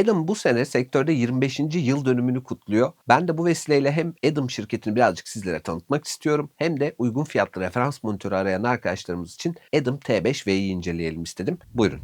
Adam bu sene sektörde 25. yıl dönümünü kutluyor. Ben de bu vesileyle hem Adam şirketini birazcık sizlere tanıtmak istiyorum hem de uygun fiyatlı referans monitörü arayan arkadaşlarımız için Adam T5V'yi inceleyelim istedim. Buyurun.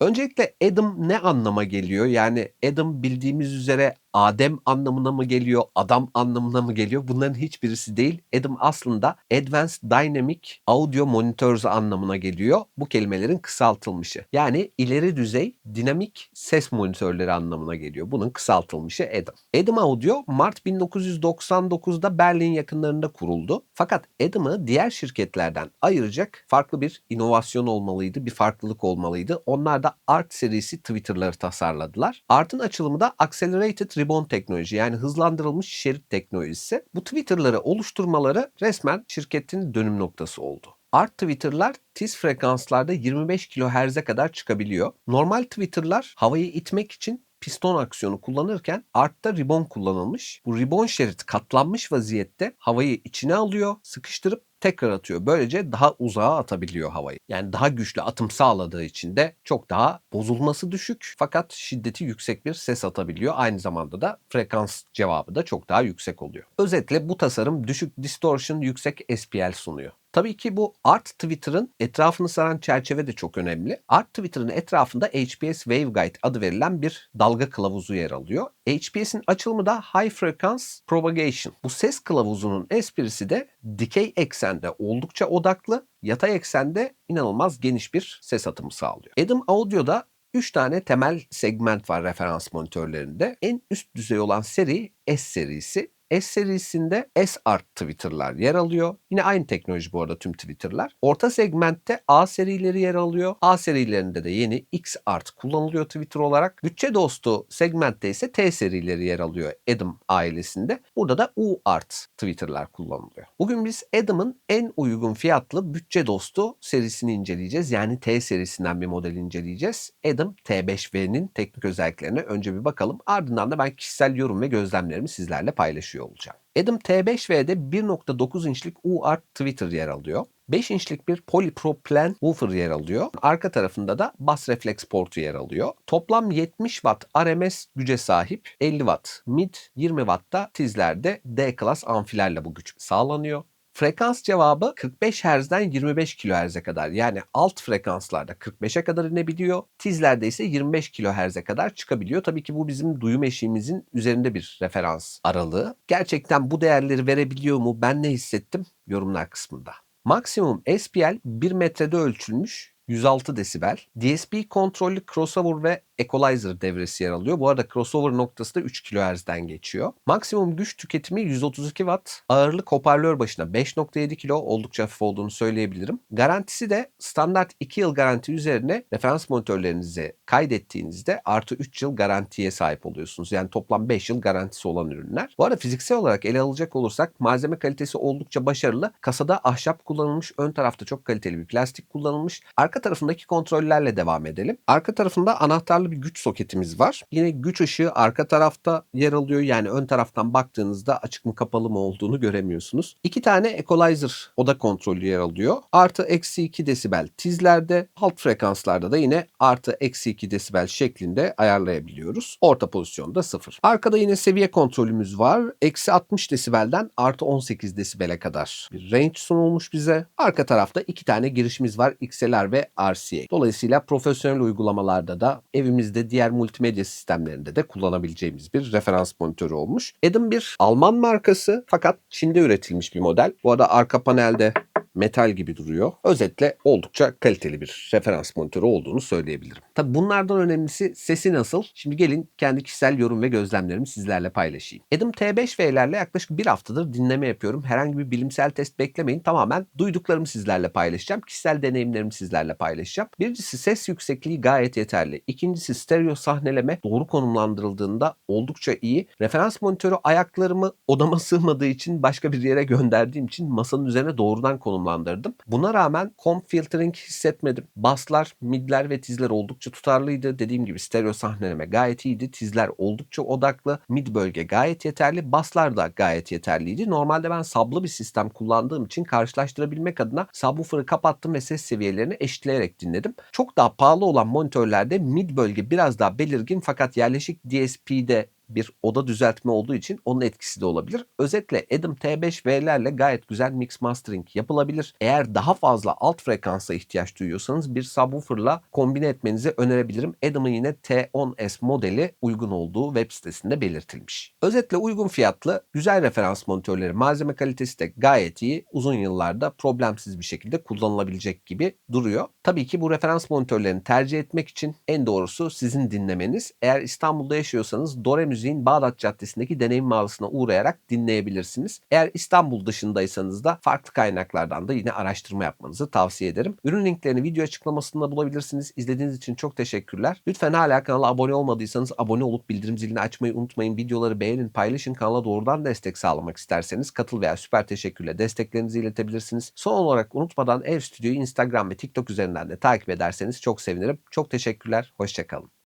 Öncelikle Adam ne anlama geliyor? Yani Adam bildiğimiz üzere Adem anlamına mı geliyor, adam anlamına mı geliyor? Bunların hiçbirisi değil. Adam aslında Advanced Dynamic Audio Monitors anlamına geliyor. Bu kelimelerin kısaltılmışı. Yani ileri düzey dinamik ses monitörleri anlamına geliyor. Bunun kısaltılmışı Adam. Adam Audio Mart 1999'da Berlin yakınlarında kuruldu. Fakat Adam'ı diğer şirketlerden ayıracak farklı bir inovasyon olmalıydı, bir farklılık olmalıydı. Onlar da ART serisi Twitter'ları tasarladılar. ART'ın açılımı da Accelerated Ribbon teknoloji yani hızlandırılmış şerit teknolojisi. Bu Twitter'ları oluşturmaları resmen şirketin dönüm noktası oldu. Art Twitter'lar tiz frekanslarda 25 kHz'e kadar çıkabiliyor. Normal Twitter'lar havayı itmek için piston aksiyonu kullanırken art'ta ribbon kullanılmış. Bu ribbon şerit katlanmış vaziyette havayı içine alıyor, sıkıştırıp tekrar atıyor. Böylece daha uzağa atabiliyor havayı. Yani daha güçlü atım sağladığı için de çok daha bozulması düşük fakat şiddeti yüksek bir ses atabiliyor. Aynı zamanda da frekans cevabı da çok daha yüksek oluyor. Özetle bu tasarım düşük distortion, yüksek SPL sunuyor. Tabii ki bu Art Twitter'ın etrafını saran çerçeve de çok önemli. Art Twitter'ın etrafında HPS Waveguide adı verilen bir dalga kılavuzu yer alıyor. HPS'in açılımı da High Frequency Propagation. Bu ses kılavuzunun esprisi de dikey eksende oldukça odaklı, yatay eksende inanılmaz geniş bir ses atımı sağlıyor. Adam Audio'da 3 tane temel segment var referans monitörlerinde. En üst düzey olan seri S serisi. S serisinde S-Art Twitter'lar yer alıyor. Yine aynı teknoloji bu arada tüm Twitter'lar. Orta segmentte A serileri yer alıyor. A serilerinde de yeni X-Art kullanılıyor Twitter olarak. Bütçe dostu segmentte ise T serileri yer alıyor Adam ailesinde. Burada da U-Art Twitter'lar kullanılıyor. Bugün biz Adam'ın en uygun fiyatlı bütçe dostu serisini inceleyeceğiz. Yani T serisinden bir model inceleyeceğiz. Adam T5V'nin teknik özelliklerine önce bir bakalım. Ardından da ben kişisel yorum ve gözlemlerimi sizlerle paylaşıyorum olacağım. Adam T5V'de 1.9 inçlik UART Twitter yer alıyor. 5 inçlik bir polyproplen woofer yer alıyor. Arka tarafında da bas refleks portu yer alıyor. Toplam 70 Watt RMS güce sahip 50 Watt mid 20 Watt da tizlerde D klas amfilerle bu güç sağlanıyor. Frekans cevabı 45 Hz'den 25 kHz'e kadar yani alt frekanslarda 45'e kadar inebiliyor. Tizlerde ise 25 kHz'e kadar çıkabiliyor. Tabii ki bu bizim duyum eşiğimizin üzerinde bir referans aralığı. Gerçekten bu değerleri verebiliyor mu? Ben ne hissettim? Yorumlar kısmında. Maksimum SPL 1 metrede ölçülmüş 106 desibel. DSP kontrollü crossover ve equalizer devresi yer alıyor. Bu arada crossover noktası da 3 kHz'den geçiyor. Maksimum güç tüketimi 132 Watt. Ağırlık hoparlör başına 5.7 kilo oldukça hafif olduğunu söyleyebilirim. Garantisi de standart 2 yıl garanti üzerine referans monitörlerinizi kaydettiğinizde artı 3 yıl garantiye sahip oluyorsunuz. Yani toplam 5 yıl garantisi olan ürünler. Bu arada fiziksel olarak ele alacak olursak malzeme kalitesi oldukça başarılı. Kasada ahşap kullanılmış, ön tarafta çok kaliteli bir plastik kullanılmış. Arka tarafındaki kontrollerle devam edelim. Arka tarafında anahtarlı bir güç soketimiz var. Yine güç ışığı arka tarafta yer alıyor. Yani ön taraftan baktığınızda açık mı kapalı mı olduğunu göremiyorsunuz. İki tane equalizer oda kontrolü yer alıyor. Artı eksi 2 desibel tizlerde. Alt frekanslarda da yine artı eksi 2 desibel şeklinde ayarlayabiliyoruz. Orta pozisyonda 0. Arkada yine seviye kontrolümüz var. Eksi 60 desibelden artı 18 desibele kadar bir range sunulmuş bize. Arka tarafta iki tane girişimiz var. XLR ve RCA. Dolayısıyla profesyonel uygulamalarda da evimizde diğer multimedya sistemlerinde de kullanabileceğimiz bir referans monitörü olmuş. Adam bir Alman markası fakat Çin'de üretilmiş bir model. Bu arada arka panelde metal gibi duruyor. Özetle oldukça kaliteli bir referans monitörü olduğunu söyleyebilirim. Tabi bunlardan önemlisi sesi nasıl? Şimdi gelin kendi kişisel yorum ve gözlemlerimi sizlerle paylaşayım. Adam T5V'lerle yaklaşık bir haftadır dinleme yapıyorum. Herhangi bir bilimsel test beklemeyin. Tamamen duyduklarımı sizlerle paylaşacağım. Kişisel deneyimlerimi sizlerle paylaşacağım. Birincisi ses yüksekliği gayet yeterli. İkincisi stereo sahneleme doğru konumlandırıldığında oldukça iyi. Referans monitörü ayaklarımı odama sığmadığı için başka bir yere gönderdiğim için masanın üzerine doğrudan konumlandırılıyor konumlandırdım. Buna rağmen comp filtering hissetmedim. Basslar, midler ve tizler oldukça tutarlıydı. Dediğim gibi stereo sahneleme gayet iyiydi. Tizler oldukça odaklı. Mid bölge gayet yeterli. Basslar da gayet yeterliydi. Normalde ben sablı bir sistem kullandığım için karşılaştırabilmek adına subwoofer'ı kapattım ve ses seviyelerini eşitleyerek dinledim. Çok daha pahalı olan monitörlerde mid bölge biraz daha belirgin fakat yerleşik DSP'de bir oda düzeltme olduğu için onun etkisi de olabilir. Özetle Adam T5V'lerle gayet güzel mix mastering yapılabilir. Eğer daha fazla alt frekansa ihtiyaç duyuyorsanız bir subwoofer'la kombine etmenizi önerebilirim. Adam'ın yine T10S modeli uygun olduğu web sitesinde belirtilmiş. Özetle uygun fiyatlı, güzel referans monitörleri, malzeme kalitesi de gayet iyi. Uzun yıllarda problemsiz bir şekilde kullanılabilecek gibi duruyor. Tabii ki bu referans monitörlerini tercih etmek için en doğrusu sizin dinlemeniz. Eğer İstanbul'da yaşıyorsanız Dore Müziğin Bağdat Caddesi'ndeki deneyim mağazasına uğrayarak dinleyebilirsiniz. Eğer İstanbul dışındaysanız da farklı kaynaklardan da yine araştırma yapmanızı tavsiye ederim. Ürün linklerini video açıklamasında bulabilirsiniz. İzlediğiniz için çok teşekkürler. Lütfen hala kanala abone olmadıysanız abone olup bildirim zilini açmayı unutmayın. Videoları beğenin, paylaşın. Kanala doğrudan destek sağlamak isterseniz katıl veya süper teşekkürle desteklerinizi iletebilirsiniz. Son olarak unutmadan Ev Stüdyo'yu Instagram ve TikTok üzerinden de takip ederseniz çok sevinirim. Çok teşekkürler. Hoşçakalın.